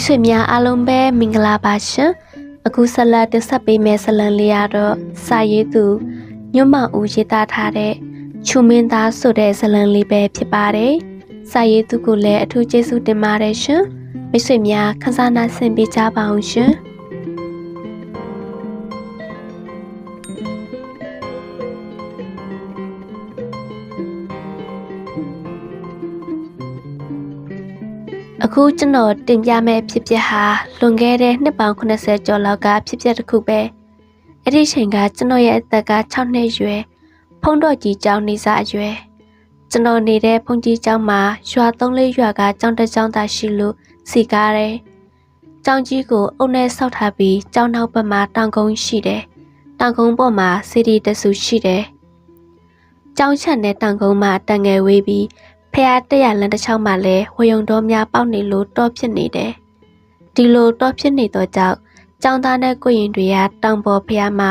မိတ်ဆွေများအားလုံးပဲမင်္ဂလာပါရှင်အခုဆက်လက်တင်ဆက်ပေးမယ့်ဇာတ်လမ်းလေးကတော့စာရေးသူညွတ်မဦးရေးသားထားတဲ့ချူမင်းသားဆိုတဲ့ဇာတ်လမ်းလေးပဲဖြစ်ပါတယ်စာရေးသူကိုလည်းအထူးကျေးဇူးတင်ပါတယ်ရှင်မိတ်ဆွေများခန်းစားနာဆင်ပေးကြပါအောင်ရှင် အခုကျွန်တော်တင်ပြမယ့်ဖြစ်ပျက်ဟာလွန်ခဲ့တဲ့နှစ်ပေါင်း80ကျော်လောက်ကဖြစ်ပျက်တစ်ခုပဲအဲ့ဒီချိန်ကကျွန်တော်ရဲ့အသက်က6နှစ်ရွယ်ဖုံးတော်ကြီးကျောင်းနေစာအရွယ်ကျွန်တော်နေတဲ့ဖုန်ကြီးကျောင်းမှာရွာသုံးလေးရွာကကျောင်းတစ်ကျောင်းသာရှိလို့စီကားတယ်ကျောင်းကြီးကိုအုပ်နဲ့ဆောက်ထားပြီးကျောင်းနောက်ဘက်မှာတောင်ကုန်းရှိတယ်တောင်ကုန်းပေါ်မှာစီဒီတဆူရှိတယ်ကျောင်းချက်နဲ့တောင်ကုန်းမှာတန်ငယ်ဝေးပြီး ဖះတက်ရလန်တစ်ချောင်းမှလည်းဝယုံတော်များပေါက်နေလို့တောဖြစ်နေတယ်။ဒီလိုတောဖြစ်နေတော့ကြောင့်ចောင်းသားနဲ့ကိုရင်တွေကတောင်ပေါ်ဖះမှာ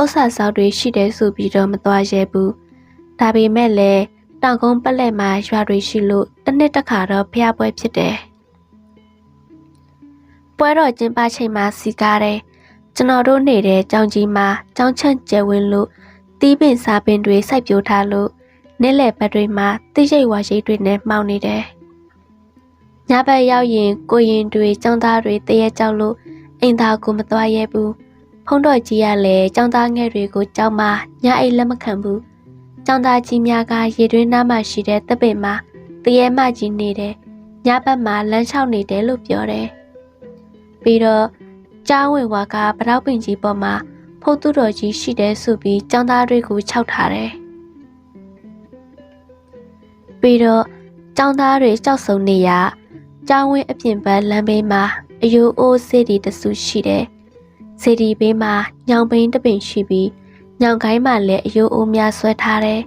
ဥစ္စာဆောက်တွေရှိတယ်ဆိုပြီးတော့မသွားရဲဘူး။ဒါပေမဲ့လည်းတောင်ကုန်းပက်လက်မှာရွာတွေရှိလို့တစ်နှစ်တစ်ခါတော့ဖះပွဲဖြစ်တယ်။ပွဲတော်ကျင်းပချိန်မှာစီကားတယ်။ကျွန်တော်တို့နေတဲ့ကျောင်းကြီးမှာကျောင်းချန့်ကျဲဝင်လို့တီးပင်စားပင်တွေစိုက်ပျိုးထားလို့ နေ့လယ်ဘက်တွေမှာတိရိတ်ဝါရိတ်တွေနဲ့မှောင်နေတယ်။ညဘက်ရောက်ရင်ကိုရင်တွေចောင်းသားတွေတရက်ကြောက်လို့အိမ်သားကိုမသွားရဲဘူး။ဖုံးတော်ကြီးကလည်းចောင်းသားငယ်တွေကိုကြောက်မှညအိတ်လက်မခံဘူး။ចောင်းသားကြီးများကရေတွင်းနားမှာရှိတဲ့တပ်ပင်မှာတရက်မကြီးနေတယ်။ညဘက်မှာလမ်းလျှောက်နေတယ်လို့ပြောတယ်။ပြီးတော့ကြားဝင်ဝါကပတောက်ပင်ကြီးပေါ်မှာဖုတ်သူတော်ကြီးရှိတယ်ဆိုပြီးចောင်းသားတွေကိုခြောက်ထားတယ်။ ပြီးတော့ចောင်းသားတွေကြောက်ဆုံနေရကျောင်းဝင်းအပြင်ဘက်လမ်းဘေးမှာအယိုးအိုးစေတီတဆူရှိတယ်။စေတီဘေးမှာညောင်ပိန်းတစ်ပင်ရှိပြီးညောင်ကိုင်းမှာလည်းအယိုးအိုးများဆွဲထားတယ်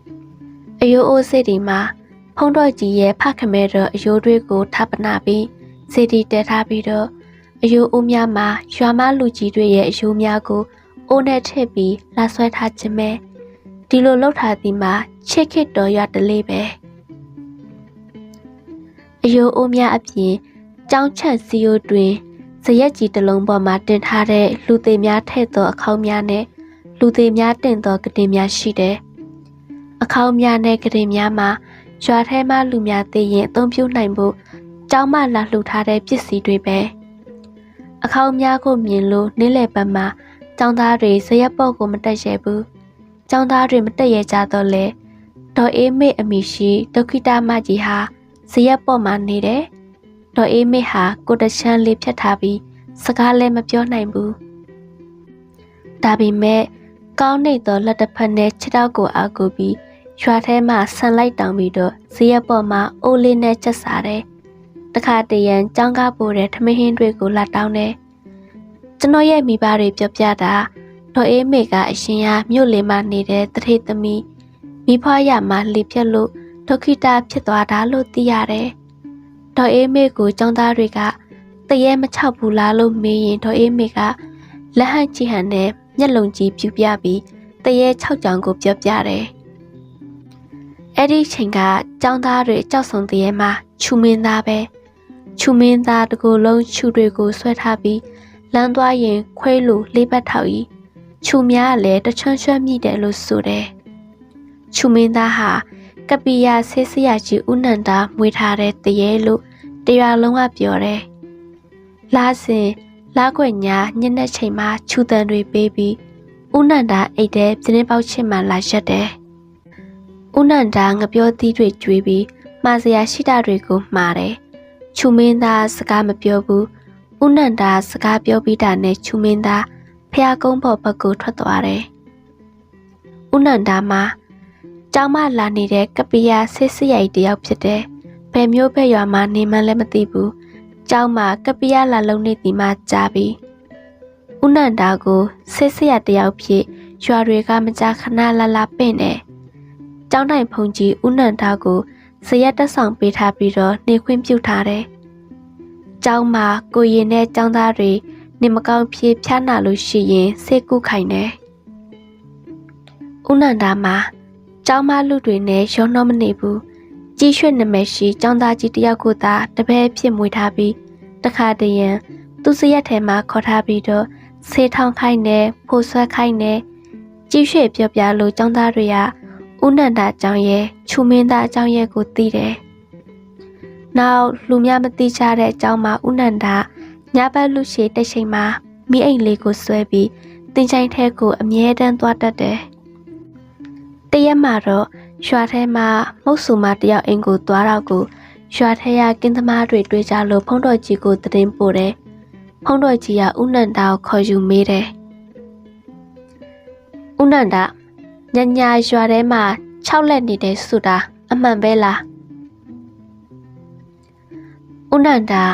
။အယိုးအိုးစေတီမှာဖုံးတော်ကြီးရဲ့ဖခမဲတော်အယိုးတွေကိုထပ်ပနာပြီးစေတီတဲထားပြီးတော့အယိုးအိုးများမှာရွာမလူကြီးတွေရဲ့အယိုးများကိုအိုးနဲ့ထည့်ပြီးလာဆွဲထားခြင်းပဲ။ဒီလိုလှုပ်ထားသည်မှာ ချစ်ခစ်တော်ရတလေးပဲအယိုးအိုးများအပြင်ကြောင်းချက်စီယိုတွင်ဇရက်ကြီးတစ်လုံးပေါ်မှာတင်ထားတဲ့လူသေးများထည့်သောအခေါင်းများနဲ့လူသေးများတင်သောကတင်များရှိတယ်အခေါင်းများနဲ့ကတင်များမှာရွာထဲမှလူများသိရင်အသုံးပြုနိုင်ဖို့ကျောင်းမှလာလှူထားတဲ့ပစ္စည်းတွေပဲအခေါင်းများကိုမြင်လို့နေ့လယ်ပတ်မှာကျောင်းသားတွေဇရက်ပေါ့ကိုမတက်ရဲဘူးကျောင်းသားတွေမတက်ရကြတော့လဲ ဒေါ်အေးမေအမိရှိဒုက္ခိတမကြီးဟာဇရက်ပေါ်မှာနေတယ်ဒေါ်အေးမေဟာကိုတချမ်းလေးဖြတ်ထားပြီးစကားလည်းမပြောနိုင်ဘူးဒါပေမဲ့ကောင်းနေသောလက်တစ်ဖက်နဲ့ခြေထောက်ကိုအားကိုပြီးရွာထဲမှာဆန်လိုက်တောင်ပြီးတော့ဇရက်ပေါ်မှာအိုးလေးနဲ့ချက်စားတယ်တခါတရံကြောင်းကားပို့တဲ့ထမင်းဟင်းတွေကိုလာတောင်းတယ်ကျွန်တော်ရဲ့မိဘတွေပြောပြတာဒေါ်အေးမေကအရှင်ရမြို့လေးမှာနေတဲ့တထိတ်သမီး မိဖွားရမှာလေပြက်လို့ဒုက္ခိတဖြစ်သွားတာလို့သိရတယ်။ဒေါ်အေးမေကိုចောင်းသားတွေကတရေမချောက်ဘူးလားလို့မေးရင်ဒေါ်အေးမေကလက်ဟန့်ချီဟန်နဲ့မျက်လုံးကြီးပြူပြပြီးတရေ၆ကြောင်ကိုပြောပြတယ်။အဲ့ဒီချိန်ကចောင်းသားတွေကြောက်ဆုံတရေမှာခြူမင်းသားပဲခြူမင်းသားတကူလုံးခြူတွေကိုဆွဲထားပြီးလမ်းသွားရင်ခွေးလိုလေးပတ်ထောက်ကြီးခြူများကလည်းတချွန်းချွန်းမြည်တယ်လို့ဆိုတယ်။ ခြူမင်းသားဟာကပီယာဆေးစရာကြီးဥနန္တာမွေးထားတဲ့တရေလို့တရားလုံးကပြောတယ်။လာစဉ်လာခွေညာညနေချိန်မှာခြူတန်တွေပေးပြီးဥနန္တာအိတ်တဲ့ပြင်းပေါက်ချစ်မှလာရက်တယ်။ဥနန္တာငပြောသီးတွေကျွေးပြီးမှားစရာရှိတာတွေကိုမှားတယ်။ခြူမင်းသားစကားမပြောဘူး။ဥနန္တာစကားပြောပြီးတာနဲ့ခြူမင်းသားဖះကုန်းပေါ်ဘက်ကိုထွက်သွားတယ်။ဥနန္ဒာမှာ ကျောင်းမလာနေတဲ့ကပီယာဆစ်စရိုက်တယောက်ဖြစ်တယ်။ဘယ်မျိုးပဲရွာမှာနေမှန်းလည်းမသိဘူး။ကျောင်းမှာကပီယာလာလုံးနေဒီမှာကြားပြီးဥနန္ဒာကိုဆစ်စရတယောက်ဖြစ်ရွာတွေကမကြာခဏလာလာပင့်တယ်။ကျောင်းတိုင်ဖုန်ကြီးဥနန္ဒာကိုဇရက်တက်ဆောင်ပေးထားပြီးတော့နေခွင့်ပြုထားတယ်။ကျောင်းမှာကိုရင်နဲ့ကျောင်းသားတွေနေမကောင်းဖြစ်ဖြားနာလို့ရှိရင်စိတ်ကူးခိုင်တယ်။ဦးနန္ဒာမှာ ကျောင်းမလူတွေနဲ့ရောနှောမနေဘူး။ကြီးရွှေ့နမယ်ရှိကျောင်းသားကြီးတယောက်ကိုသာတပည့်ဖြစ်မွေးထားပြီးတခါတရံသူ့စရက်ထဲမှာခေါ်ထားပြီးတော့ဆေးထောင်းခိုင်းနေဖိုးဆွဲခိုင်းနေကြည့်ရွှေပြောပြလို့ចောင်းသားတွေကဥနန္ဒာအကြောင်းရဲ့ချူမင်းသားအကြောင်းရဲ့ကိုသိတယ်။နောက်လူများမသိကြတဲ့အကြောင်းမှာဥနန္ဒာညဘက်လူရှိတိတ်ချိန်မှာမိအိမ်လေးကိုဆွဲပြီးတင်ချိုင်းထဲကိုအမြဲတမ်းသွားတတ်တယ်။ တရက်မှာတော့ရွာထဲမှာမုတ်ဆူမတယောက်အိမ်ကိုသွားတော့ကိုရွာထဲကကင်းသမားတွေတွေ့ကြလို့ဖုံးတော်ကြီးကိုသတင်းပို့တယ်။ဖုံးတော်ကြီးကဥနန္ဒာကိုခေါ်ယူမေးတယ်။ဥနန္ဒာညညာရွာထဲမှာ6လက်နေတယ်ဆိုတာအမှန်ပဲလား။ဥနန္ဒာ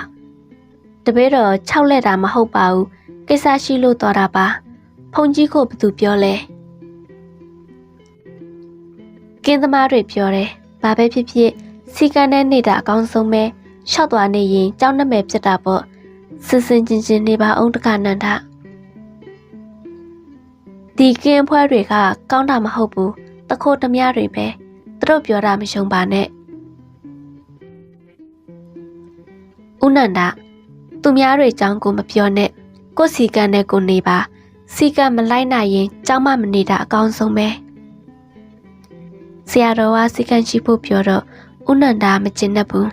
တပည့်တော်6လက်တာမဟုတ်ပါဘူး။ကိစ္စရှိလို့တော်တာပါ။ဖုန်ကြီးကိုဘသူပြောလဲ။ ကင်းသမားတွေပြောတယ်။ဘာပဲဖြစ်ဖြစ်စီကန်းနဲ့နေတာအကောင်းဆုံးပဲ။ရှောက်သွားနေရင်ကြောက်နှမဲ့ဖြစ်တာပေါ့။စင်စင်ချင်းချင်းနေပါအောင်တကနန္ဒဒီကင်းဖွဲတွေကကောင်းတာမဟုတ်ဘူး။တခိုးတမတွေပဲ။သူတို့ပြောတာမရှုံပါနဲ့။ဦးနန္ဒသူများတွေကြောင်းကိုမပြောနဲ့။ကိုယ်စီကန်းနဲ့ကိုနေပါ။စီကန်းမလိုက်နိုင်ရင်ကြောင်းမမနေတာအကောင်းဆုံးပဲ။ ဆရာတော်ကစီကန်းရှိဖို့ပြောတော့ဦးနန္ဒာမကျင်တတ်ဘူး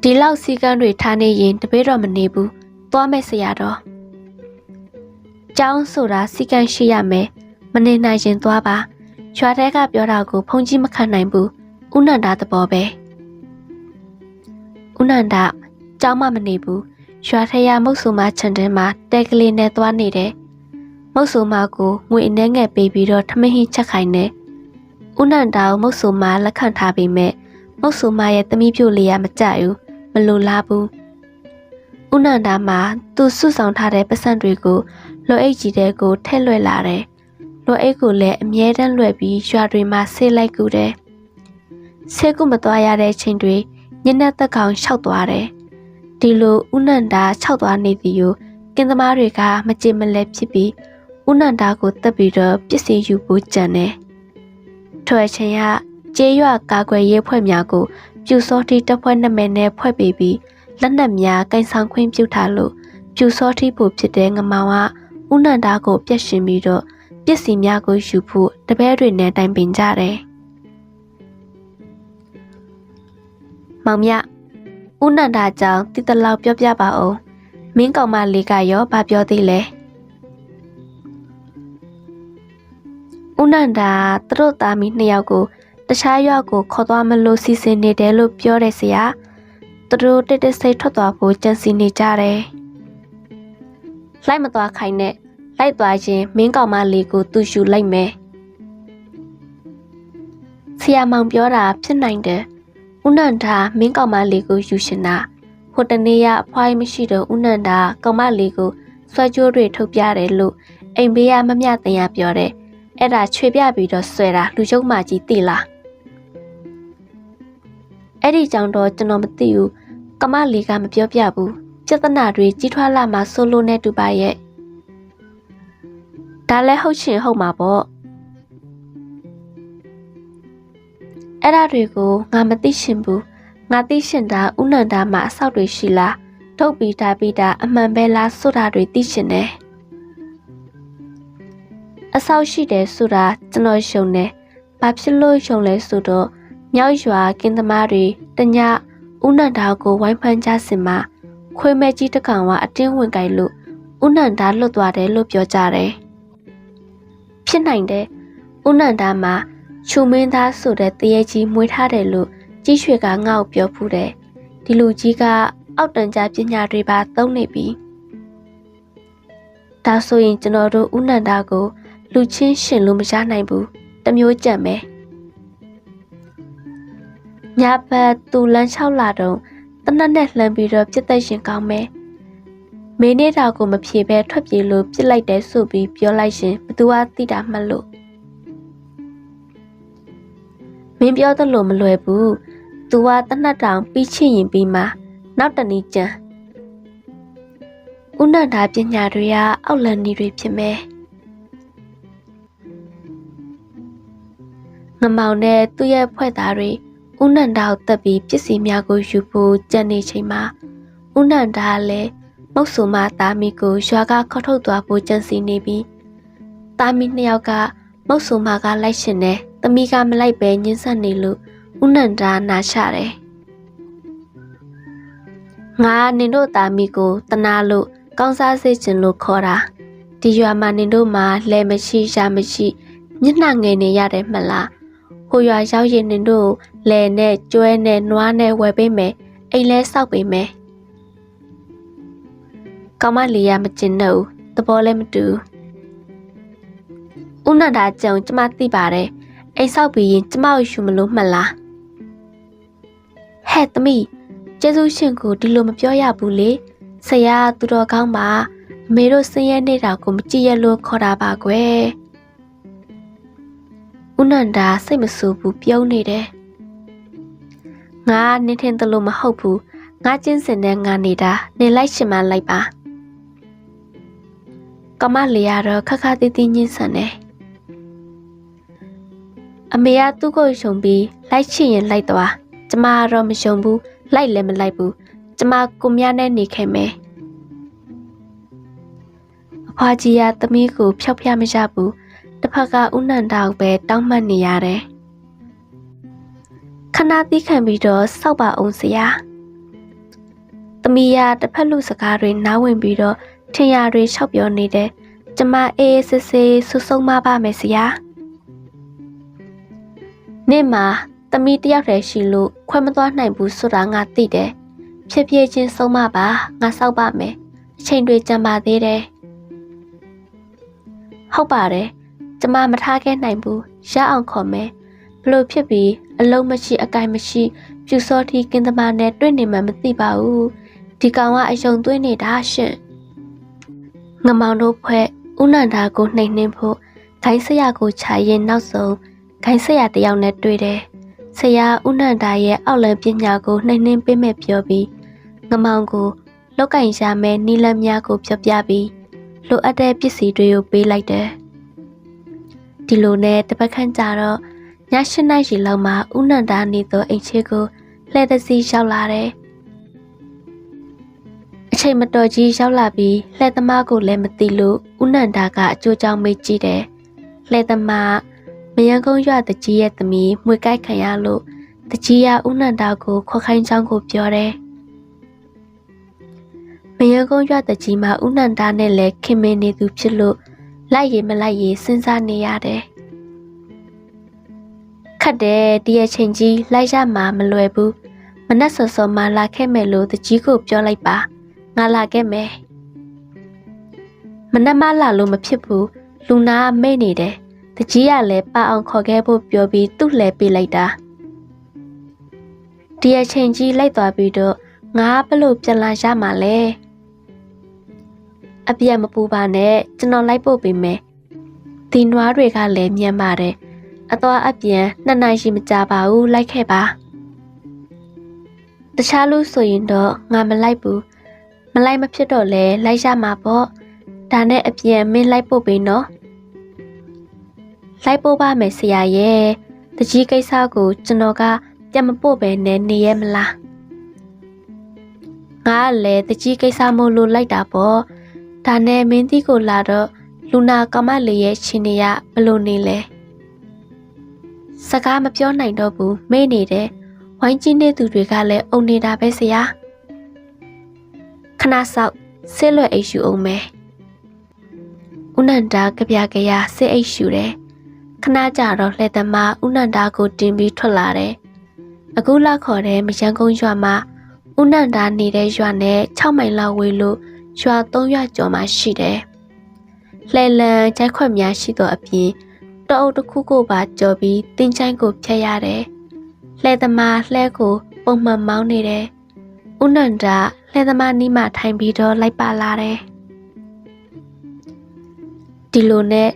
ဒီလောက်စီကန်းတွေထားနေရင်တပည့်တော်မနေဘူးသွားမယ်ဆရာတော်ကျောင်းဆိုတာစီကန်းရှိရမယ်မနေနိုင်ရင်သွားပါရွာထဲကပြောတာကိုဖုန်ကြီးမခံနိုင်ဘူးဦးနန္ဒာသဘောပဲဦးနန္ဒာကျောင်းမမနေဘူးရွာထဲရမုတ်ဆူမခြံထဲမှာတဲကလေးနဲ့သွားနေတယ် မုတ်ဆူမကိုငွေအနှဲငယ်ပေးပြီးတော့ထမင်းဟင်းချက်ခိုင်းတယ်ဦးနန္ဒာကိုမုတ်ဆူမလက်ခံထားပေမဲ့မုတ်ဆူမရဲ့သမီးပြိုလေးကမကြဘူးမလိုလားဘူးဦးနန္ဒာမှာသူစွတ်ဆောင်ထားတဲ့ပတ်စံတွေကိုလွယ်အိတ်ကြီးတဲ့ကိုထည့်လွှဲလာတယ်လွယ်အိတ်ကိုလည်းအမြဲတမ်းလွှဲပြီးရွာတွေမှာဆေးလိုက်ကူတယ်ဆေးကူမသွားရတဲ့ချိန်တွေညနေသက်ကောင်လျှောက်သွားတယ်ဒီလိုဦးနန္ဒာခြောက်သွားနေသည်ကိုကင်းသမားတွေကမကြင်မလဲဖြစ်ပြီး ဦးနန္ဒာကိုတက်ပြီးတော့ပစ္စည်းယူဖို့ကြံတယ်ထွက်ချင်ရကျေးရွာကာကွယ်ရေးဖွဲ့များကိုပြူစောတိတပ်ဖွဲ့နာမည်နဲ့ဖွဲ့ပေးပြီးလက်နက်များကင်ဆောင်ခွင့်ပြုထားလို့ပြူစောတိဖို့ဖြစ်တဲ့ငမောင်ကဥနန္ဒာကိုပြက်ရှင်ပြီးတော့ပစ္စည်းများကိုယူဖို့တပည့်တွေနဲ့တိုင်ပင်ကြတယ်။မောင်မြဥနန္ဒာကြောင့်တိတလောက်ပြောပြပါအောင်မင်းကောင်မလေးကရောဘာပြောသေးလဲ ဥနန္ဒာသူတို့သားမီးနှစ်ယောက်ကိုတခြားရွာကိုခေါ်သွားမလို့စီစဉ်နေတယ်လို့ပြောတယ်ဆရာသူတို့တက်တက်စိတ်ထွက်သွားဖို့ကြံစီနေကြတယ်လိုက်မသွားခိုင်းနဲ့လိုက်သွားခြင်းမင်းကောင်မလေးကိုသူ့ရှူလိုက်မယ်ဆရာမောင်ပြောတာဖြစ်နိုင်တယ်ဦးနန္ဒာမင်းကောင်မလေးကိုယူရှင်တာဟိုတနေ့ကအဖွားမရှိတော့ဦးနန္ဒာကောင်မလေးကိုဆွဲကြိုးတွေထုတ်ပြတယ်လို့အိမ်ဘေးကမမြတင်ရပြောတယ် အဲ့ဒါချွေပြပြီးတော့ဆွဲတာလူကျုံမကြီးသိလားအဲ့ဒီကြောင့်တော့ကျွန်တော်မသိဘူးကမလီကမပြောပြဘူးပြဿနာတွေကြီးထွားလာမှဆိုလိုနဲ့တူပါရဲ့ဒါလည်းဟုတ်ရှင်ဟုတ်မှာပေါ့အဲ့ဒါတွေကိုငါမသိရှင်ဘူးငါသိရှင်တာဥနန္ဒာမှာအဆောက်တွေရှိလားထုတ်ပြီးတာပြီးတာအမှန်ပဲလားဆိုတာတွေသိရှင်တယ် အဆောက်ရှိတယ်ဆိုတာကျွန်တော်ရှုံတယ်ဘာဖြစ်လို့ရှုံလဲဆိုတော့မြောက်ရွာကင်းသမားတွေတညဦးနန္ဒာကိုဝိုင်းဖမ်းကြစင်မှာခွေးမဲကြီးတကောင်ကအတင်းဝင်ကြိုက်လို့ဦးနန္ဒာလွတ်သွားတယ်လို့ပြောကြတယ်။ဖြစ်နိုင်တယ်ဦးနန္ဒာမှာချူမင်းသားဆိုတဲ့တရေကြီးမွေးထားတယ်လို့ကြီးရွှေကငါ့ကိုပြောဖူးတယ်။ဒီလူကြီးကအောက်တန်ကြားပညာတွေပါသုံးနေပြီ။ဒါဆိုရင်ကျွန်တော်တို့ဦးနန္ဒာကို လူချင်းရှင်လို့မရနိုင်ဘူး။တမျိုးကြံမယ်။ညဘက်သူလမ်းလျှောက်လာတော့တနက်နဲ့လှမ်းပြီးတော့ပြစ်သက်ရှင်ကောင်းမယ်မင်းနေတာကိုမဖြေဘဲထွက်ပြေးလို့ပြစ်လိုက်တယ်ဆိုပြီးပြောလိုက်ရှင်ဘသူကသိတာမှတ်လို့မင်းပြောသလိုမလွယ်ဘူး तू ကတနက်တောင်ပြီးချင်ရင်ပြီးမှနောက်တနေ့ကျန်ဥနန္ဒာပညာတွေကအောက်လန်နေတွေဖြစ်မယ် ငမောင်နဲ့သူ့ရဲ့ဖွဲ့သားတွေဦးနန္ဒာကိုတက်ပြီးပစ္စည်းများကိုယူဖို့ကြံနေချိန်မှာဦးနန္ဒာကလည်းမုတ်ဆူမသားမီကိုရွာကခေါ်ထုတ်သွားဖို့ကြံစီနေပြီးသားမီနှစ်ယောက်ကမုတ်ဆူမကလိုက်ရှင်တယ်။သမီးကမလိုက်ပဲညှင်းဆက်နေလို့ဦးနန္ဒာနာချတယ်။ငါနင်တို့သားမီကိုတနာလို့ကောင်းစားစေချင်လို့ခေါ်တာ။ဒီရွာမှာနင်တို့မှာလဲမရှိရှာမရှိမျက်နှာငယ်နေရတယ်မလား။ ဟိုရွာရောက်ရင်နင်တို့လဲနဲ့ကျွဲနဲ့နွားနဲ့ဝယ်ပေးမယ်။အိမ်လဲစောက်ပေးမယ်။ကောင်မလေးရမကျင်တော့ဘူး။သဘောလည်းမတူဘူး။ဦးနန္ဒာကြုံကျမသိပါတယ်။အိမ်ဆောက်ပြီးရင်ကျမကိုရှူမလို့မှတ်လား။ဟဲ့သမီးကျေးဇူးရှင်ကိုဒီလိုမပြောရဘူးလေ။ဆရာသူတော်ကောင်းပါအမေတို့ဆင်းရဲနေတာကိုမကြည့်ရလို့ခေါ်တာပါကွယ်။ ဦးနန္ဒာစိတ်မဆူဘူးပြုံးနေတယ်။ငါနင်းထင်တယ်လို့မဟုတ်ဘူး။ငါကျင်းစင်တဲ့ငါနေတာနေလိုက်ရှင်မလိုက်ပါ။ကမလေးရတော့ခက်ခါတီးတီးညင်းဆန်တယ်အမေကသူ့ကိုယုံပြီးလိုက်ချင်ရင်လိုက်သွားကျမကတော့မယုံဘူးလိုက်လည်းမလိုက်ဘူးကျမကိုမြနဲ့နေခဲ့မယ်အဖွာကြီးကသမီးကိုဖျောက်ဖျမရဘူး တစ်ဖက်ကဥနန္တာကိုပဲတောင်းမှတ်နေရတယ်ခဏသီးခံပြီးတော့စောက်ပါအောင်စရာသမီးကတစ်ဖက်လူစကားတွေနားဝင်ပြီးတော့ထင်ရတွေလျှောက်ပြောနေတယ်။ကျမအေးအေးဆေးဆေးဆူဆုံးမပါမယ်ဆရာ။နေ့မှာသမီးတယောက်တည်းရှိလို့ခွဲမသွားနိုင်ဘူးဆိုတာငါသိတယ်။ဖြစ်ဖြစ်ချင်းဆုံးမပါငါစောက်ပါမယ်။အချိန်တွေကြံပါသေးတယ်။ဟုတ်ပါတယ်။ ကျမမထားခဲ့နိုင်ဘူး။ရအောင်ခေါ်မယ်။ဘလို့ဖြစ်ပြီးအလုံးမရှိအကိုင်မရှိပြူစောတိကင်းသမားနဲ့တွေ့နေမှမသိပါဘူး။ဒီကောင်ကအယုံသွင်းနေတာရှင့်။ငမောင်တို့ဖွဲ့ဥနန္ဒာကိုနှိမ်နှင်းဖို့ဂိုင်းဆရာကိုခြာရင်နောက်ဆုံးဂိုင်းဆရာတယောက်နဲ့တွေ့တယ်။ဆရာဥနန္ဒာရဲ့အောက်လံပညာကိုနှိမ်နှင်းပေးမဲ့ပြောပြီးငမောင်ကိုလောက်ကင်ရမယ်နီလန်းများကိုပြောပြပြီးလိုအပ်တဲ့ပစ္စည်းတွေကိုပေးလိုက်တယ်။ ဒီလိုနဲ့တပတ်ခန့်ကြာတော့ည၈နာရီလောက်မှဥနန္ဒာနေသောအိမ်ချေကိုလှည့်သစီရောက်လာတယ်။အချိန်မတော်ကြီးရောက်လာပြီးလှည့်သမားကိုလည်းမသိလို့ဥနန္ဒာကအကျိုးကြောင့်မေးကြည့်တယ်။လှည့်သမားမယန်းကုန်းရွတကြီးရဲ့သမီးမှွေကိုက်ခံရလို့တကြီးကဥနန္ဒာကိုခွက်ခိုင်းချောင်းကိုပြောတယ်။မယန်းကုန်းရွတကြီးမှာဥနန္ဒာနဲ့လည်းခင်မင်းနေသူဖြစ်လို့ လိုက်ရမလိုက်ရစဉ်းစားနေရတယ်။ခတ်တယ်ဒီအချိန်ကြီးလိုက်ရမှာမလွယ်ဘူး။မနက်စောစောမှလာခဲ့မယ်လို့တကြီးကိုပြောလိုက်ပါ။ငါလာခဲ့မယ်။မနက်မှလာလို့မဖြစ်ဘူး။လူနာမိတ်နေတယ်။တကြီးကလည်းပအောင်ခေါ်ခဲ့ဖို့ပြောပြီးသူ့လှဲပေးလိုက်တာ။ဒီအချိန်ကြီးလိုက်သွားပြီးတော့ငါဘလို့ပြန်လာရမှာလဲ။ အပြတ်မပူပါနဲ့ကျွန်တော်လိုက်ပို့ပေးမယ်။ဒီနွားတွေကလည်းမြန်ပါတယ်။အသွားအပြန်နှစ်နိုင်ရှိမကြပါဘူးလိုက်ခဲ့ပါတခြားလူဆိုရင်တော့ငါမလိုက်ဘူးမလိုက်မဖြစ်တော့လဲလိုက်ရမှာပေါ့ဒါနဲ့အပြန်မင်းလိုက်ပို့ပေးနော်လိုက်ပို့ပါမယ်ဆရာရဲ့တကြီးကိစ္စကိုကျွန်တော်ကပြန်မပို့ပဲနဲ့နေရမလားငါကလည်းတကြီးကိစ္စမို့လို့လိုက်တာပေါ့ ဒါနဲ့မင်းတီကိုလာတော့လူနာကမလေးရဲ့ရှင်နေရဘလို့နေလဲစကားမပြောနိုင်တော့ဘူးမေ့နေတယ်ဝိုင်းကြီးနေသူတွေကလည်းအုံနေတာပဲဆရာခဏဆောက်ဆစ်လွယ်အိတ်ရှူအောင်မယ်ဥနန္ဒာကြပြကြရဆစ်အိတ်ရှူတယ်ခဏကြာတော့လှဲ့သမားဥနန္ဒာကိုတင်ပြီးထွက်လာတယ်အခုလောက်ခေါ်တဲ့မယန်းကုန်းရွာမှာဥနန္ဒာနေတဲ့ရွာနဲ့6မိုင်လောက်ဝေးလို့ ရွာ3ရွာကျော်မှရှိတယ်လှဲလန်ကြိုက်ခွက်များရှိသောအပြင်တအုပ်တစ်ခုကိုပါကြော်ပြီးတင်းချိုင်းကိုဖျက်ရတယ်။လှဲသမားလှဲကိုပုံမှန်မောင်းနေတယ်။ဥနန္ဒာလှဲသမားနီးမှထိုင်ပြီးတော့လိုက်ပါလာတယ်။ဒီလိုနဲ့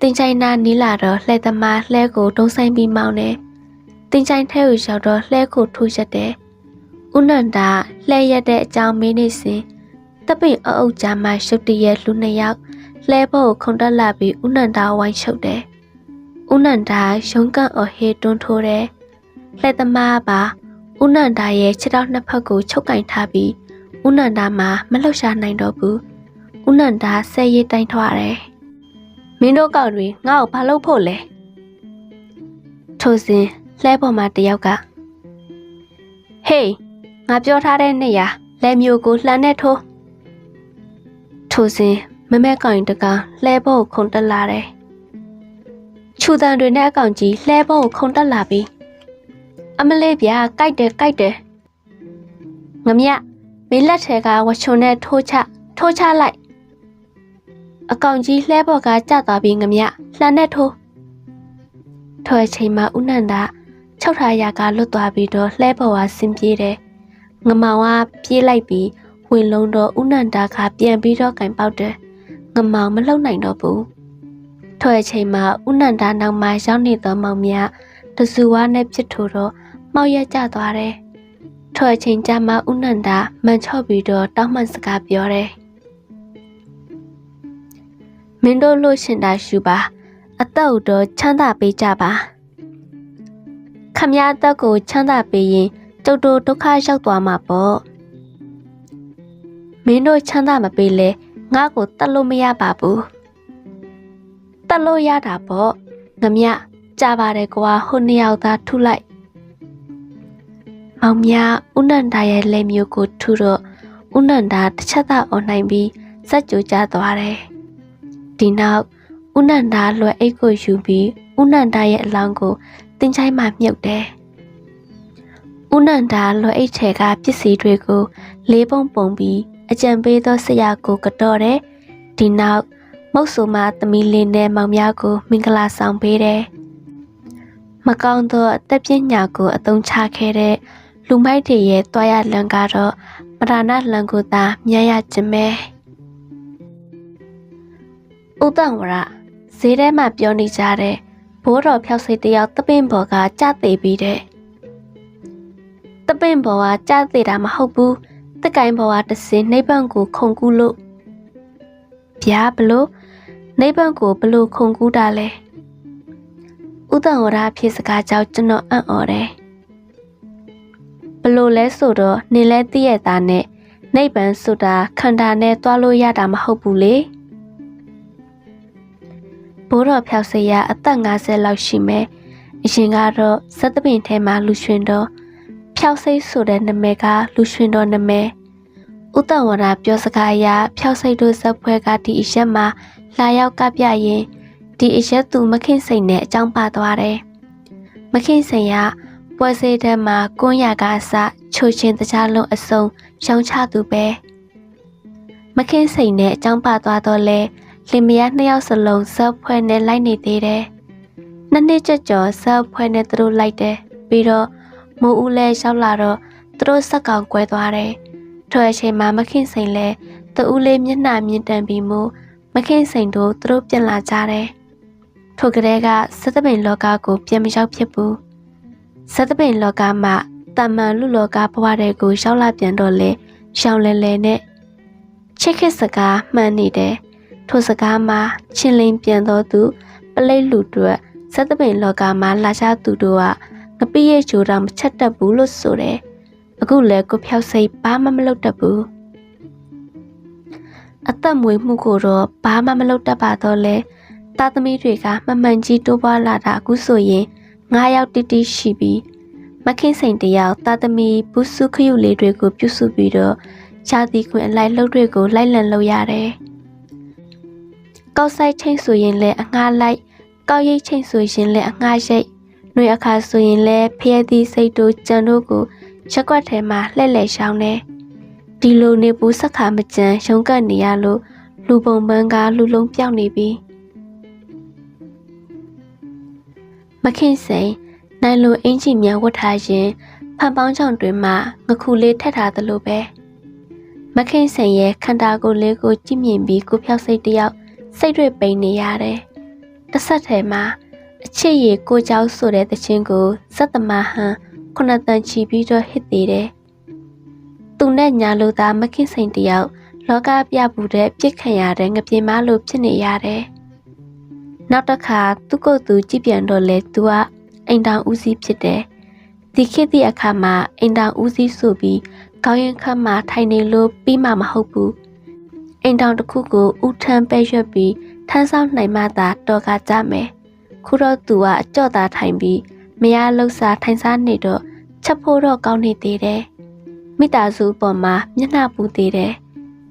တင်းချိုင်းနာနီးလာတော့လှဲသမားလှဲကိုဒုံဆိုင်ပြီးမောင်းတယ်။တင်းချိုင်းထဲကိုရောက်တော့လှဲကိုထိုးရက်တယ်။ဥနန္ဒာလှဲရက်တဲ့အကြောင်းမင်းနေစဉ် တပိတ်အုပ်ကြားမှာရှုပ်တရက်လူနှစ်ယောက်လှဲဖို့ခုန်တက်လာပြီးဥနန္ဒာဝိုင်းရှုပ်တယ်။ဦးနန္ဒာရုံးကန်အော်ဟေတွန်းထိုးတယ်လှဲသမားပါဦးနန္ဒာရဲ့ခြေထောက်နှစ်ဖက်ကိုချုပ်ကင်ထားပြီးဦးနန္ဒာမှာမလှုပ်ရှားနိုင်တော့ဘူးဦးနန္ဒာဆဲရည်တိုင်းထွားတယ်မင်းတို့ကောက်တွေငါ့ကိုဘာလုပ်ဖို့လဲထိုစဉ်လှဲပေါ်မှာတယောက်ကဟေးငါပြောထားတဲ့နေရာလဲမျိုးကိုလှမ်းနဲ့ထိုး ထိုစဉ်မမဲကောင်တကောင်လှဲပေါ်ကိုခုန်တက်လာတယ်ခြူတန်တွေနဲ့အကောင်ကြီးလှဲပေါ်ကိုခုန်တက်လာပြီးအမလေးဗျာကြိုက်တယ်ကြိုက်တယ်ငမရမင်းလက်ထဲကဝချုံနဲ့ထိုးချထိုးချလိုက်အကောင်ကြီးလှဲပေါ်ကကျသွားပြီးငမရလှန်နဲ့ထိုးထိုအချိန်မှာဥနန္ဒ၆ထာရာကလွတ်သွားပြီးတော့လှဲပေါ်ကဆင်းပြေးတယ်ငမောင်ကပြေးလိုက်ပြီး ဝင်လုံးတော့ဥနန္ဒကပြန်ပြီးတော့ကင်ပေါက်တယ်ငမောင်မလုံနိုင်တော့ဘူးထိုအချိန်မှာဥနန္ဒနောက်မှာရောက်နေသောမောင်မြတဆူဝါနဲ့ပြစ်ထိုတော့မောက်ရက်ကျသွားတယ်။ထိုအချိန်ကျမှဥနန္ဒာမန်ချော့ပြီးတော့တောင်းမှန်စကားပြောတယ်။မင်းတို့လို့ရှင်တာရှူပါအသက်ဥတော့ချမ်းသာပေးကြပါ။ခမရအသက်ကိုချမ်းသာပေးရင်တုတ်တုတ်ဒုက္ခရောက်သွားမှာပေါ့။ မင်းတို့ချမ်းသာမပေးလဲငါ့ကိုတတ်လို့မရပါဘူး။တတ်လို့ရတာပေါ့။ငမရကြပါတယ်ကွာဟိုနှစ်ယောက်သားထုလိုက်မောင်မြဥနန္ဒာရဲ့လက်မျိုးကိုထူတော့ဥနန္ဒာတစ်ချက်သာអော်နိုင်ပြီးစက်ကြိုကျသွားတယ်။ဒီနောက်ဥနန္ဒာလွယ်အိတ်ကိုယူပြီးဥနန္ဒာရဲ့အလောင်းကိုတင်ချိုင်းမှမြုပ်တယ်။ဥနန္ဒာလွယ်အိတ်ထဲကပစ္စည်းတွေကိုလေးပုံပုံပြီး အကြံပေးသောဆရာကိုကတော့တယ်။ဒီနောက်မုတ်ဆိုမသမီးလေးနဲ့မောင်များကိုမင်္ဂလာဆောင်ပေးတယ်။မကောင်းသောအသက်ပညာကိုအသုံးချခဲ့တဲ့လူမိုက်တွေရဲ့တွားရလန်ကတော့ပဓာနာလန်ကိုသာမြန်ရခြင်းပဲဥတံဝရဈေးထဲမှာပြောနေကြတဲ့ဘိုးတော်ဖျောက်စိတ်တယောက်တပင့်ဘော်ကကြသေးပြီးတဲ့တပင့်ဘော်ကကြသေးတာမဟုတ်ဘူး တကိုင်းဘော်ကတစင်းနှိပ်ပန့်ကိုခုန်ကူးလို့ဗျာဘလို့နှိပ်ပန့်ကိုဘလို့ခုန်ကူးတာလဲဥတံဝရဖြစ်စကားကြောင့်ကျွန်တော်အံ့ဩတယ်ဘလို့လဲဆိုတော့နေလဲတည့်ရတာနဲ့နိဗ္ဗာန်ဆိုတာခန္ဓာနဲ့တွားလို့ရတာမဟုတ်ဘူးလေဘိုးတော်ဖြောက်စရာအသက်50လောက်ရှိမယ်အရင်ကတော့စက်သပင်ထဲမှာလူရွှင်တော် ဖြောက်စိတ်ဆိုတဲ့နာမည်ကလူရွှင်တော်နာမည်ဥတ္တဝရပြောစကားအရဖြောက်စိတ်တို့ဇက်ဖွဲကဒီအရက်မှာလာရောက်ကပြရင်ဒီအရက်သူမခင်စိန်နဲ့အကြောင်းပါသွားတယ်မခင်စိန်ကပွဲစေးထဲမှာကွန်းရကအစချိုချင်းတခြားလုံးအစုံရှောင်းချသူပဲမခင်းစိန်နဲ့အကြောင်းပါသွားတော့လဲလင်မယားနှစ်ယောက်စလုံးဇက်ဖွဲနဲ့လိုက်နေသေးတယ်နှစ်နှစ်ကြကြော်ဇက်ဖွဲနဲ့သူတို့လိုက်တယ်ပြီးတော့ မိုးဦးလဲရောက်လာတော့သူတို့စက်ကောင်ကွဲသွားတယ်ထိုအချိန်မှာမခင်းစိန်လဲသူဦးလေးမျက်နှာမြင့်တန်ပြီးမို့မခင်းစိန်တို့သူတို့ပြန်လာကြတယ်ထိုကလေးကစသပင်လောကကိုပြန်မရောက်ဖြစ်ဘူးဇက်သပင်လောကမှာတမန်လူလောကဘဝတွေကိုရောက်လာပြန်တော့လေရှောင်းလဲလဲနဲ့ချစ်ခစ်စကားမှန်နေတယ်ထိုစကားမှာချင်းလင်းပြန်တော်သူပလိတ်လူတွေဇက်သပင်လောကမှာလာကြသူတို့က ငပိရဲ့ဂျိုတော်မချက်တတ်ဘူးလို့ဆိုတယ်အခုလဲကိုဖြောက်စိတ်ဘာမှမလုပ်တတ်ဘူးအသက်မွေမှုကိုတော့ဘာမှမလုပ်တတ်ပါတော့လဲသားသမီးတွေကမမှန်ကြီးတိုးပွားလာတာအခုဆိုရင်9ယောက်တိတိရှိပြီးမခင်းစိန်တယောက်တာသမီဘူးစုခရုလေးတွေကိုပြုစုပြီးတော့ရှားသီခွင်အလိုက်လှုပ်တွေကိုလိုက်လံလုပ်ရတယ်။ကောက်ဆိုင်ချိန်ဆိုရင်လည်းအငှားလိုက်ကောက်ရိတ်ချိန်ဆိုရင်လည်းအငှားရိတ် နှွေအခါဆိုရင်လည်းဖျဲသီးစိတ်တို့ကြံတို့ကိုရက်ွက်ထဲမှာလှဲ့လှဲ့ရှောင်းတယ်။ဒီလိုနေဘူးစခါမကြံရုံကပ်နေရလို့လူပုံပန်းကလူလုံးပြောင်းနေပြီ။မခင်စိန်နိုင်လိုအင်ဂျီများဝတ်ထားရင်ဖန်ပေါင်းချောင်တွင်မှငခုလေးထက်ထားသလိုပဲမခင်စိန်ရဲ့ခန္ဓာကိုယ်လေးကိုကြည့်မြင်ပြီးကိုဖြောက်စိတ်တယောက်စိတ်တွေပိန်နေရတယ်တစ်ဆက်ထဲမှာ အချစ်ရည်ကိုကြောက်ဆိုတဲ့တခြင်းကိုစက်တမဟန်ခုနတန်ချီပြီးတော့ဟစ်သေးတယ်သူနဲ့ညာလိုသားမခင်စိန်တယောက်လောကပြပူတဲ့ပြစ်ခံရတဲ့ငပြေမလိုဖြစ်နေရတယ်နောက်တစ်ခါသူ့ကိုယ်သူကြည့်ပြန်တော့လဲသူကအိမ်တောင်ဦးစီးဖြစ်တယ်ဒီခေတ်ဒီအခါမှာအိမ်တောင်ဦးစီးဆိုပြီးခေါင်းရင်ခတ်မှာထိုင်နေလို့ပြီးမှမဟုတ်ဘူးအိမ်တောင်တစ်ခုကိုဥထမ်းပဲ့ရွက်ပြီးထမ်းဆောင်နိုင်မှသာတော်ကကြမယ် ခုတော့သူကအကြော့သားထိုင်ပြီးမရလှုပ်စားထိုင်စားနေတော့ချက်ဖို့တော့ကောင်းနေသေးတယ်မိသားစုပေါ်မှာမျက်နှာပူသေးတယ်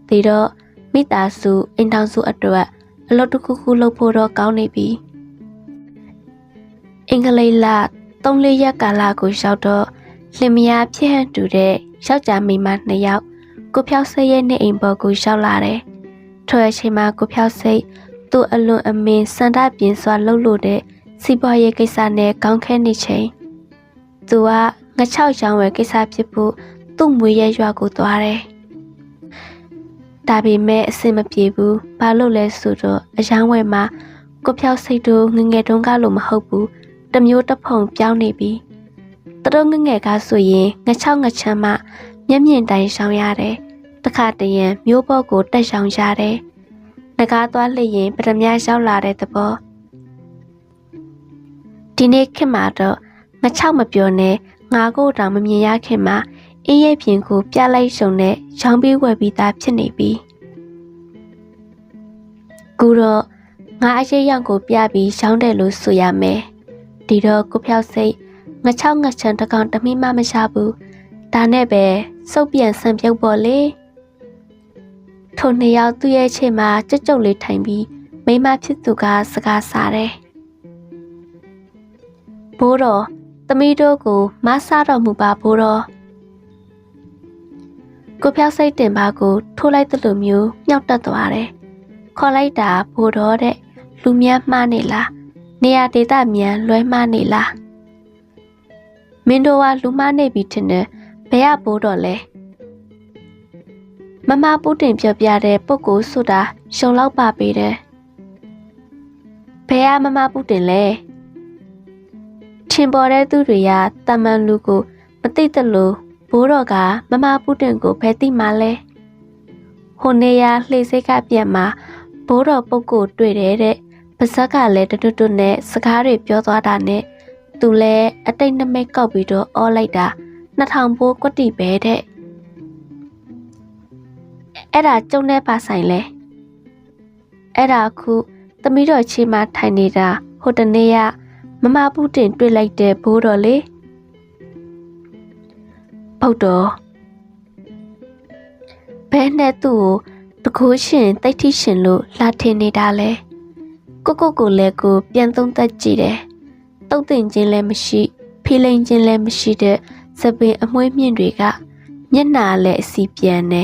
ဒီတော့မိသားစုအိမ်တောင်စုအတွက်အလုပ်တစ်ခုခုလုပ်ဖို့တော့ကောင်းနေပြီအင်္ဂလိပ်လ3လရက်ကာလကိုရောက်တော့လင်မယားဖြစ်ဟန်တူတဲ့ယောက်ျားမိန်းမနှစ်ယောက်ကိုဖြောက်စိတ်ရဲ့နေအိမ်ပေါ်ကိုရောက်လာတယ်။ထိုအချိန်မှာကိုဖြောက်စိတ် သူ့အလွန်အမင်းစန္ဒပြင်းစွာလှုပ်လို့တဲ့စီးပွားရေးကိစ္စနဲ့ကောင်းခဲနေချိန်သူကငချောက်ရောင်းဝယ်ကိစ္စဖြစ်ဖို့သူ့မွေရဲ့ရွာကိုသွားတယ်။ဒါပေမဲ့အဆင်မပြေဘူး။ဘာလို့လဲဆိုတော့အယောင်းဝယ်မှာကိုဖြောက်စိတ်တို့ငငယ်တုန်းကလို့မဟုတ်ဘူး။တမျိုးတစ်ဖုံပြောင်းနေပြီ။တတော်ငငယ်ကဆိုရင်ငချောက်ငချမ်းမှမျက်မြင်တိုင်ရှောင်ရတယ်။တခါတရံမျိုးပေါ်ကိုတက်ရှောင်ရတယ်။ ငကားသွားလျင်ပထမရောက်လာတဲ့သဘော။ဒီနေ့ခင်မှာတော့ငချောက်မပြောနဲ့ငါကိုတောင်မမြင်ရခင်မှာအင်းရဲ့ပြင်ကိုပြလိုက်ရှုံနဲ့ရောင်းပြီးဝယ်ပြီးသားဖြစ်နေပြီ။ကူတော့ငါအရေးရောင်ကိုပြပြီးရောင်းတယ်လို့ဆိုရမယ်။ဒီတော့ကိုဖြောက်စိတ်ငချောက်ငချန်တကောင်တမိမမရှာဘူး။ဒါနဲ့ပဲစုပ်ပြန်ဆန်ပြုတ်ပေါ်လေ။ ထိုနှစ်ယောက်သူ့ရဲ့ချိန်မှာကြွကြုတ်လေးထိုင်ပြီးမိမဖြစ်သူကစကားစားတယ်။ဘိုးတော်သမီးတို့ကိုမဆားတော်မူပါဘိုးတော်ကိုဖြောက်စိတ်တင်ပါကို ထိုးလိုက်သလိုမျိုးမြောက်တက်သွားတယ်။ခေါ်လိုက်တာဘိုးတော်တဲ့လူမြတ်မှားနေလားနေရာဒေသမြန်လွဲမှားနေလားမင်းတို့ကလူမှားနေပြီထင်တယ်ဘယ်ကဘိုးတော်လဲ မမပူတင်ပြောပြတဲ့ပုတ်ကိုဆိုတာရှုံလောက်ပါပေတယ်ဘယ်ကမမပူတင်လဲထင်ပေါ်တဲ့သူတွေကတမန်လူကိုမသိတလို့ဘိုးတော်ကမမပူတင်ကိုဖယ်သိမှလဲဟိုနေရလှေစိတ်ကပြက်မှာဘိုးတော်ပုတ်ကိုတွေ့တယ်တဲ့ပါဇက်ကလည်းတွတ်တွတ်နဲ့စကားတွေပြောသွားတာနဲ့သူလည်းအတိတ်နမိတ်ကောက်ပြီးတော့အော်လိုက်တာ2000ဘိုးကွတိပဲတဲ့ အဲ့ဒါကျုံတဲ့ပါဆိုင်လဲအဲ့ဒါခုသမီးတော်ချီမထိုင်နေတာဟိုတနေ့ကမမပူတင်တွေ့လိုက်တဲ့ဘိုးတော်လေဘုတ်တော်ဘဲနဲ့သူ့ကိုတကိုးရှင်တိတ်ထိရှင်လို့လာထင်နေတာလဲကိုကိုကိုလည်းကိုပြန်သုံးသက်ကြည့်တယ်တုတ်တင်ခြင်းလည်းမရှိ ဖိလိန်ခြင်းလည်းမရှိတဲ့စပင်အမွှေးမြင့်တွေကမျက်နာလည်းအစီပြန်နေ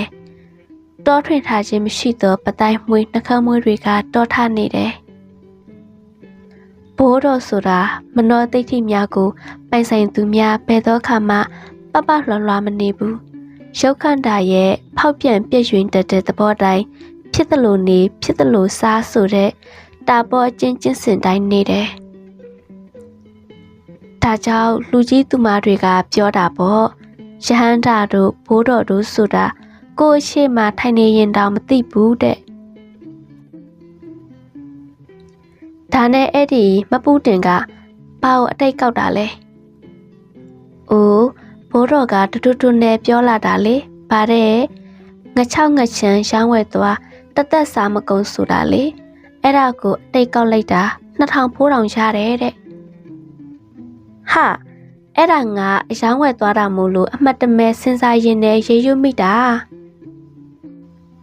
တောထွင်ထားခြင်းမရှိသောပတိုင်မွေးနှခမ်းမွေးတွေကတောထနေတယ်ဘိုးတော်ဆိုတာမနောသိဋ္ဌိများကိုပိုင်ဆိုင်သူများဘယ်သောအခါမှပပလွှမ်းလွှမ်းမနေဘူးရုပ်ခန္ဓာရဲ့ဖောက်ပြန်ပြည့်ရွှင်တတ်တဲ့သဘောတိုင်းဖြစ်သလိုနေဖြစ်သလိုစားဆိုတဲ့တာပေါ်အချင်းချင်းစင်တိုင်းနေတယ်ဒါကြောင့်လူကြီးသူမတွေကပြောတာပေါ့ရဟန္တာတို့ဘိုးတော်တို့ဆိုတာ ကိုယ့်ရှိမှထိုင်နေရင်တောင်မသိဘူးတဲ့ဒါနဲ့အဲ့ဒီမပူတင်ကဘာကိုအတိတ်ကောက်တာလဲ။အိုးဘိုးတော်ကတူတူတူနဲ့ပြောလာတာလေ။ဗါတဲ့ငချောက်ငချမ်းရောင်းဝယ်သွားတသက်စားမကုံဆိုတာလေ။အဲ့ဒါကိုအတိတ်ကောက်လိုက်တာ2000ဖိုးတောင်ရတယ်တဲ့။ဟာအဲ့ဒါငါအယောင်းဝယ်သွားတာမို့လို့အမှတ်တမဲ့စဉ်းစားရင်နဲ့ရေရွမိတာ။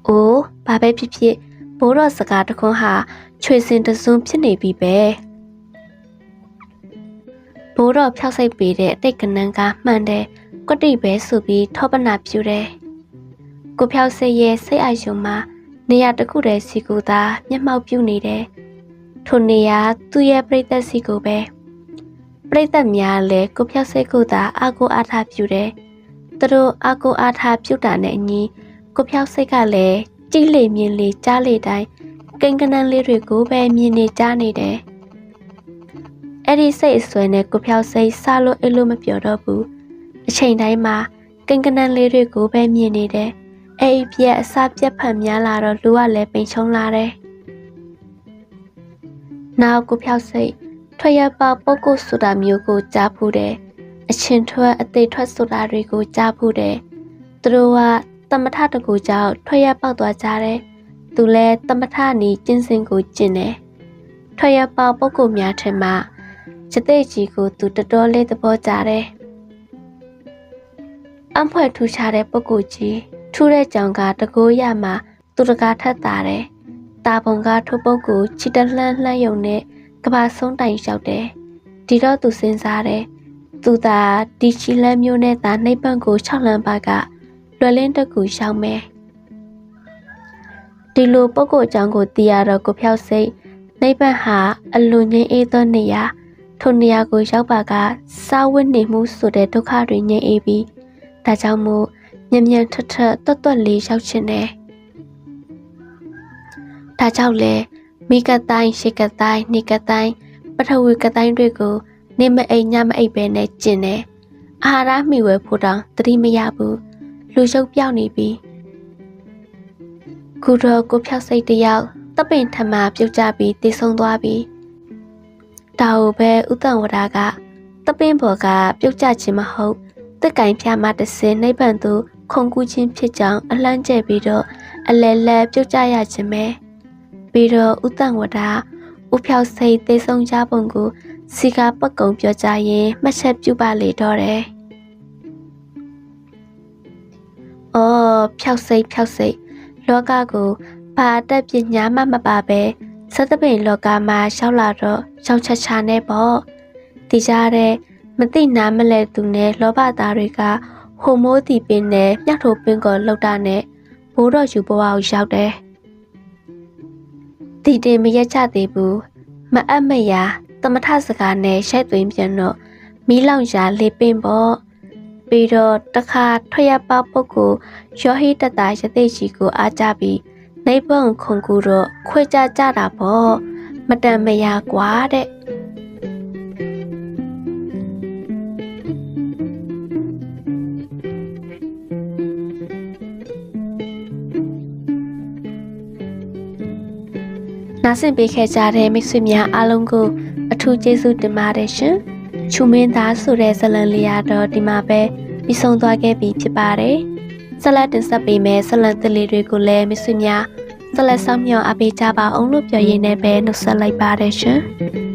အိုးဘာပဲဖြစ်ဖြစ်ဘိုးတော်စကားတခွန်းဟာချွေစင်တစုံဖြစ်နေပြီပဲဘိုးတော်ဖြောက်စိတ်ပေးတဲ့အတိတ်ကနန်းကမှန်တယ်ကွတိပဲဆိုပြီးထောပနာပြူတယ်ကိုဖြောက်စိတ်ရဲ့စိတ်အယုံမှာနေရာတစ်ခုတည်းစီကိုသာမျက်မှောက်ပြုနေတယ်ထိုနေရာသူ့ရဲ့ပြိသက်စီကိုပဲပြိသက်များလည်းကိုဖြောက်စိတ်ကိုသာအာကိုအားထားပြုတယ်သူတို့အာကိုအားထားပြုတာနဲ့အညီ ကိုဖြောက်စိတ်ကလည်းကြည်လေမြင်လေကြားလေတိုင်းကိန်းကနန်းလေးတွေကိုပဲမြင်နေကြနေတယ်။အဲ့ဒီစိတ်အစွဲနဲ့ကိုဖြောက်စိတ်စားလို့အဲ့လိုမပြောတော့ဘူး။အချိန်တိုင်းမှာကိန်းကနန်းလေးတွေကိုပဲမြင်နေတယ်။အဲ့ဒီပြက်အစာပြက်ဖန်များလာတော့လူကလည်းပိန်ချုံလာတယ်။နောက်ကိုဖြောက်စိတ်ထွက်ရပါပုတ်ကိုဆိုတာမျိုးကိုကြားဖူးတယ်အချင်းထွက်အသေးထွက်ဆိုတာတွေကိုကြားဖို့တယ်သူတို့က သမထတကူကြောင့်ထွက်ရပေါက်သွားကြတယ်သူလည်းသမထနီကျင့်စဉ်ကိုကျင့်တယ်ထွက်ရပေါက်ပုဂ္ဂိုလ်များထင်မှစတိတ်ကြီးကိုသူတော်တော်လေးသဘောကျတယ်အံဖွဲ့ထူခြားတဲ့ပုဂ္ဂိုလ်ကြီးထူးတဲ့ကြောင်ကတကိုးရမှာသူတကာထက်တာတယ်တာပုံကထိုပုဂ္ဂိုလ်ချီတလှမ်းလှမ်းယုံနဲ့ကဘာဆုံးတိုင်လျှောက်တယ်ဒီတော့သူစဉ်းစားတယ်သူသာဒီချီလန်းမျိုးနဲ့သာနှိပ်ပန့်ကို၆လမ်းပါက လွယ်လင်းတစ်ခုရှောင်မယ်ဒီလိုပုံကိုအကြောင်းကိုသိရတော့ကိုဖြောက်စိတ်နိဗ္ဗာန်ဟာအလွန်ငြိမ်းအေးသောနေရာထိုနေရာကိုရောက်ပါကစာဝတ်နေမှုဆိုတဲ့ဒုက္ခတွေငြိမ်းအေးပြီးဒါကြောင့်မို့မြန်မြန်ထထတွတ်တွတ်လေးရောက်ချင်တယ်ဒါကြောင့်လဲမိကတိုင်းရှိကတိုင်းနေကတိုင်းပထဝီကတိုင်းတွေကိုနေမအိမ်ညမအိပ်ပဲနဲ့ကျင်တယ်အာဟာရမိဝဲဖို့တောင်သတိမရဘူး လူရုပ်ပြောင်းနေပြီခုတော့ကိုဖြောက်စိတ်တယောက်တပင်ထမပြုတ်ကြပြီးတည်ဆုံသွားပြီဒါကိုပဲဥတ္တဝရကတပင်ဘော်ကပြုတ်ကြခြင်းမဟုတ်တက်ကင်ဖြာမှတစ်စင်းနှိပ်ပန်သူခုံကူးခြင်းဖြစ်ကြောင်းအလှမ်းကျက်ပြီးတော့အလဲလဲပြုတ်ကြရခြင်းပဲပြီးတော့ဥတ္တဝရဥဖြောက်စိတ်တည်ဆုံကြပုံကိုစီကာပကုံပြောကြရင်မှတ်ချက်ပြုပါလေတော့တယ်။ အော်ဖြောက်စိတ်ဖြောက်စိတ်လောကကိုဘာအတတ်ပညာမှမပါပဲစသပင်လောကမှာရှောက်လာတော့ရှောင်းချက်ချာနဲ့ပေါ့။ဒီကြတဲ့မသိနာမလဲသူနဲ့လောဘသားတွေကဟိုမိုးတီပင်နဲ့မြတ်ထိုပင်ကိုလှုပ်တာနဲ့ဘိုးတော်ယူဘဝကိုရောက်တယ်။ဒီတင်မရက်ချသေးဘူး။မအပ်မရာသမထစကားနဲ့ရှိုက်သွင်းပြန်တော့မီးလောင်ရာလေပင်ပေါ့ ပြီးတော့တခါထွက်ရပေါပုတ်ကိုရောဟိတတရသိရှိကိုအားကြပြီးနေပုံခုံကူတော့ခွေကြကြတာပေါ့မတန်မရကွာတဲ့နားဆင်ပေးခဲ့ကြတဲ့မိတ်ဆွေများအားလုံးကိုအထူးကျေးဇူးတင်ပါတယ်ရှင်။ ချူမင်းသားဆိုတဲ့ဇလံလေးရတော့ဒီမှာပဲပြီးဆုံးသွားခဲ့ပြီဖြစ်ပါတယ်။ဆက်လက်တင်ဆက်ပေးမယ့်ဇလံသစ်လေးတွေကိုလည်းမိတ်ဆွေများဆက်လက်ဆောင်မြောက်အားပေးကြပါအောင်လို့ပြောရင်းနဲ့ပဲနှုတ်ဆက်လိုက်ပါတယ်ရှင်။